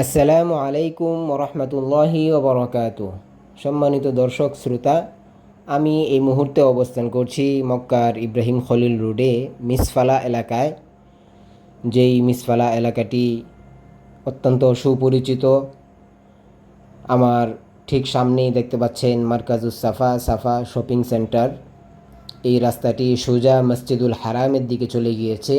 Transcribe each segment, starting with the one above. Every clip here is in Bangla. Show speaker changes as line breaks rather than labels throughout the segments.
আসসালামু আলাইকুম রহমতুল্লাহি ওবরাকাত। সম্মানিত দর্শক, শ্রোতা, আমি এই মুহূর্তে অবস্থান করছি মক্কার ইব্রাহিম খলিল রোডে, মিসফালা এলাকায়, যেই মিসফালা এলাকাটি অত্যন্ত সুপরিচিত। আমার ঠিক সামনেই দেখতে পাচ্ছেন মার্কাজুস সাফা সাফা শপিং সেন্টার। এই রাস্তাটি সোজা মসজিদুল হারামের দিকে চলে গিয়েছে।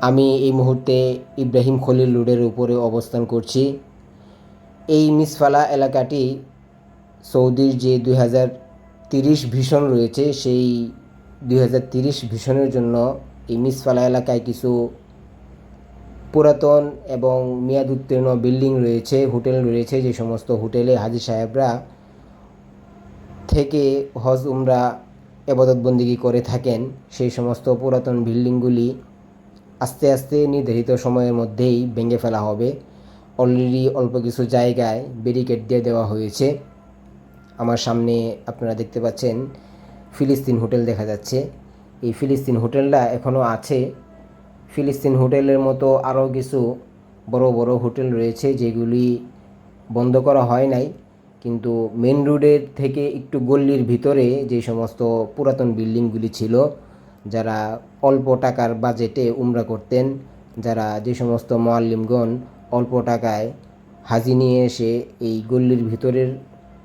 আমি এই মুহূর্তে ইব্রাহিম খলিল রোডের উপরে অবস্থান করছি। এই মিসফালা এলাকাটি সৌদির যে দুই হাজার তিরিশ ভীষণ রয়েছে, সেই দুই হাজার তিরিশ ভীষণের জন্য এই মিসফালা এলাকায় কিছু পুরাতন এবং মেয়াদ উত্তীর্ণ বিল্ডিং রয়েছে, হোটেল রয়েছে, যে সমস্ত হোটেলে হাজি সাহেবরা থেকে হজ উমরা এবাদতবন্দিগি করে থাকেন। সেই সমস্ত পুরাতন বিল্ডিংগুলি আস্তে আস্তে নির্ধারিত সময়ের মধ্যেই ভেঙে ফেলা হবে। অলরেডি অল্প কিছু জায়গায় ব্যারিকেড দিয়ে দেওয়া হয়েছে। আমার সামনে আপনারা দেখতে পাচ্ছেন ফিলিস্তিন হোটেল দেখা যাচ্ছে। এই ফিলিস্তিন হোটেলটা এখনও আছে। ফিলিস্তিন হোটেলের মতো আরও কিছু বড় বড় হোটেল রয়েছে যেগুলি বন্ধ করা হয় নাই। কিন্তু মেন রোডের থেকে একটু গল্লির ভিতরে যে সমস্ত পুরাতন বিল্ডিংগুলি ছিল যারা অল্প টাকার বাজেটে উমরা করতেন, যারা যে সমস্ত মোয়াল্লিমগণ অল্প টাকায় হাজি নিয়ে এসে এই গল্লির ভিতরের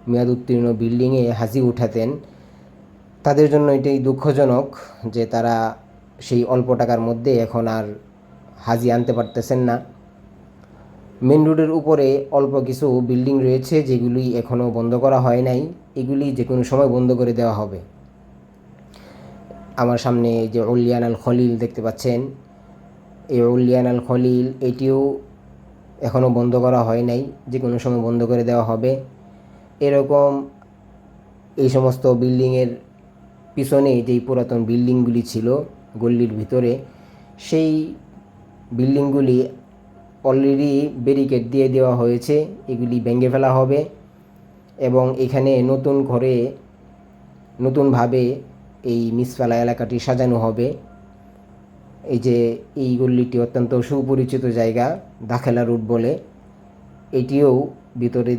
মেয়াদ উত্তীর্ণ বিল্ডিংয়ে হাজি উঠাতেন, তাদের জন্য এটাই দুঃখজনক যে তারা সেই অল্প টাকার মধ্যে এখন আর হাজি আনতে পারতেছেন না। মেন রোডের উপরে অল্প কিছু বিল্ডিং রয়েছে, যেগুলি এখনও বন্ধ করা হয় নাই। এগুলি যে কোনো সময় বন্ধ করে দেওয়া হবে। আমার সামনে যে উলিয়ান আল খলিল দেখতে পাচ্ছেন। এই উলিয়ান আল খলিল, এটিও এখনও বন্ধ করা হয় নাই যে কোনো সময় বন্ধ করে দেওয়া হবে। এরকম এই সমস্ত বিল্ডিংয়ের পিছনে যেই পুরাতন বিল্ডিংগুলি ছিল গল্লির ভিতরে, সেই বিল্ডিংগুলি অলরেডি ব্যারিকেড দিয়ে দেওয়া হয়েছে, এগুলি ভেঙে ফেলা হবে এবং এখানে নতুন ঘরে নতুনভাবে এই মিসফালা এলাকাটি সাজানো হবে। এই যে এই গল্লিটি অত্যন্ত সুপরিচিত জায়গা, দাখেলা রুট বলে। এটিও ভিতরে,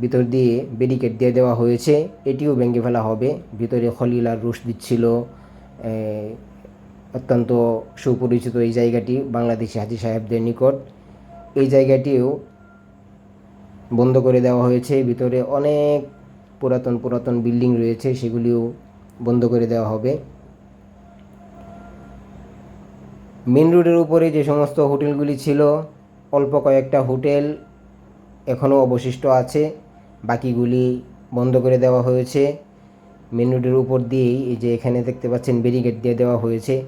ভিতর দিয়ে ব্যারিকেড দিয়ে দেওয়া হয়েছে। এটিও ভেঙে ফেলা হবে। ভিতরে খলিল আর রুশ দিচ্ছিল অত্যন্ত সুপরিচিত এই জায়গাটি বাংলাদেশি হাজি সাহেবদের নিকট। এই জায়গাটিও বন্ধ করে দেওয়া হয়েছে। ভিতরে অনেক পুরাতন পুরাতন বিল্ডিং রয়েছে। সেগুলিও বন্ধ করে দেওয়া হবে। মেন রোডের উপরে যে সমস্ত হোটেলগুলি ছিল, অল্প কয়েকটা হোটেল এখনও অবশিষ্ট আছে। বাকিগুলি বন্ধ করে দেওয়া হয়েছে। মেন রোডের উপর দিয়েই এই যে এখানে দেখতে পাচ্ছেন ব্যারিকেড দিয়ে দেওয়া হয়েছে।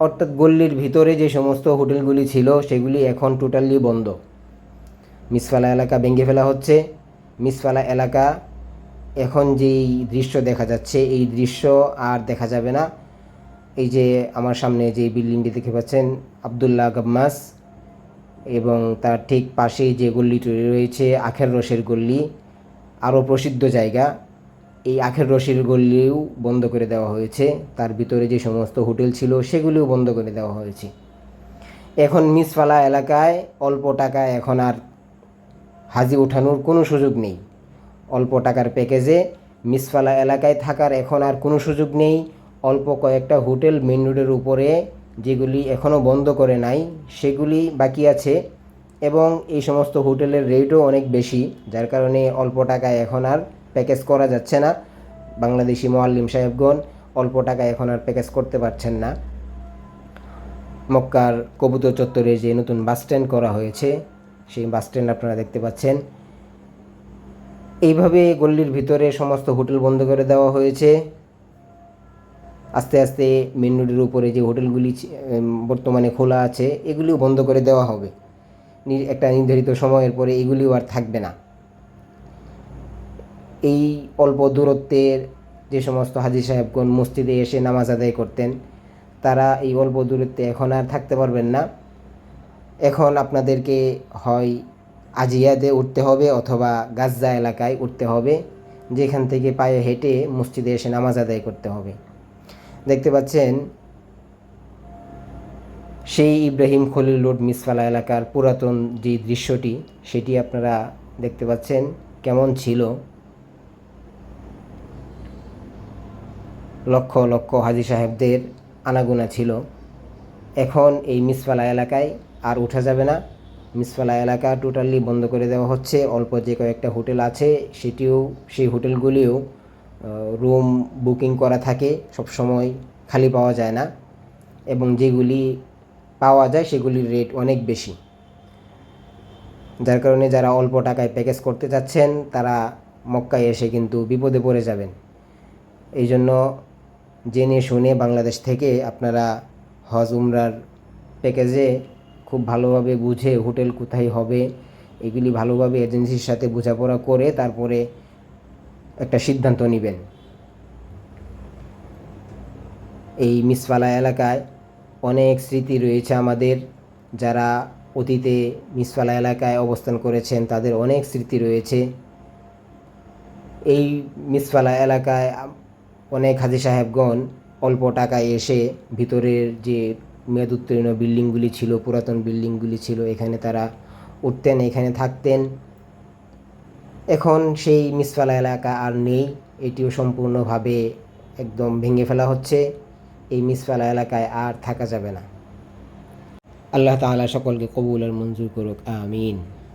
অর্থাৎ গল্লির ভিতরে যে সমস্ত হোটেলগুলি ছিল, সেগুলি এখন টোটালি বন্ধ। মিসফালা এলাকা ভেঙে ফেলা হচ্ছে। মিসফালা এলাকা এখন যেই দৃশ্য দেখা যাচ্ছে, এই দৃশ্য আর দেখা যাবে না। এই যে আমার সামনে যে বিল্ডিংটি দেখতে পাচ্ছেন, আবদুল্লাহ গাম্মাস এবং তার ঠিক পাশেই যে গল্লিটি রয়েছে, আখের রসের গল্লি, আরও প্রসিদ্ধ জায়গা। এই আখের রসের গল্লিও বন্ধ করে দেওয়া হয়েছে। তার ভিতরে যে সমস্ত হোটেল ছিল, সেগুলিও বন্ধ করে দেওয়া হয়েছে। এখন মিসফালা এলাকায় অল্প টাকায় এখন আর হাজি ওঠানোর কোনো সুযোগ নেই। অল্প টাকার প্যাকেজে মিসফালা এলাকায় থাকার এখন আর কোনো সুযোগ নেই। অল্প কয়েকটা হোটেল মেন রোডের উপরে যেগুলি এখনও বন্ধ করে নাই, সেগুলি বাকি আছে এবং এই সমস্ত হোটেলের রেটও অনেক বেশি, যার কারণে অল্প টাকায় এখন আর প্যাকেজ করা যাচ্ছে না। বাংলাদেশি মোয়াল্লিম সাহেবগণ অল্প টাকায় এখন আর প্যাকেজ করতে পারছেন না। মক্কার কবুতর চত্বরে যে নতুন বাস স্ট্যান্ড করা হয়েছে, সেই বাস স্ট্যান্ড আপনারা দেখতে পাচ্ছেন। এইভাবে গল্লির ভিতরে সমস্ত হোটেল বন্ধ করে দেওয়া হয়েছে। আস্তে আস্তে মেন রোডের উপরে যে হোটেলগুলি বর্তমানে খোলা আছে, এগুলিও বন্ধ করে দেওয়া হবে। একটা নির্ধারিত সময়ের পরে এগুলিও আর থাকবে না। এই অল্প দূরত্বের যে সমস্ত হাজি সাহেবগণ মসজিদে এসে নামাজ আদায় করতেন, তারা এই অল্প দূরত্বে এখন আর থাকতে পারবেন না। এখন আপনাদেরকে হয় আজিয়াদে উঠতে হবে অথবা গাজ্জা এলাকায় উঠতে হবে, যেখান থেকে পায়ে হেঁটে মসজিদে এসে নামাজ আদায় করতে হবে। দেখতে পাচ্ছেন, সেই ইব্রাহিম খলিল রোড মিসফালা এলাকার পুরাতন যে দৃশ্যটি, সেটি আপনারা দেখতে পাচ্ছেন কেমন ছিল। লক্ষ লক্ষ হাজি সাহেবদের আনাগোনা ছিল। এখন এই মিসফালা এলাকায় আর উঠা যাবে না। মিসফালা এলাকা টোটালি বন্ধ করে দেওয়া হচ্ছে। অল্প যে কয়েকটা হোটেল আছে, সেটিও, সেই হোটেলগুলিও রুম বুকিং করা থাকে। সব সময় খালি পাওয়া যায় না। এবং যেগুলি পাওয়া যায়, সেগুলির রেট অনেক বেশি। যার কারণে যারা অল্প টাকায় প্যাকেজ করতে চাচ্ছেন, তারা মক্কায় এসে কিন্তু বিপদে পড়ে যাবেন। এই জন্য জেনে শুনে বাংলাদেশ থেকে আপনারা হজ, উমরার প্যাকেজে খুব ভালোভাবে বুঝে হোটেল কোথায় হবে, এগুলি ভালোভাবে এজেন্সির সাথে বোঝাপড়া করে তারপরে একটা সিদ্ধান্ত নেবেন। এই মিসফালা এলাকায় অনেক স্মৃতি রয়েছে আমাদের, যারা অতীতে মিসফালা এলাকায় অবস্থান করেছেন তাদের অনেক স্মৃতি রয়েছে। এই মিসফালা এলাকায় অনেক হাজি সাহেবগণ অল্প টাকায় এসে ভিতরের যে মেয়াদ উত্তীর্ণ বিল্ডিংগুলি ছিল, পুরাতন বিল্ডিংগুলি ছিল, এখানে তারা উঠতেন, এখানে থাকতেন। এখন সেই মিসফালা এলাকা আর নেই, এটিও সম্পূর্ণভাবে একদম ভেঙে ফেলা হচ্ছে। এই মিসফালা এলাকায় আর থাকা যাবে না। আল্লাহ তাআলা সকলকে কবুল আর মঞ্জুর করুক, আমিন।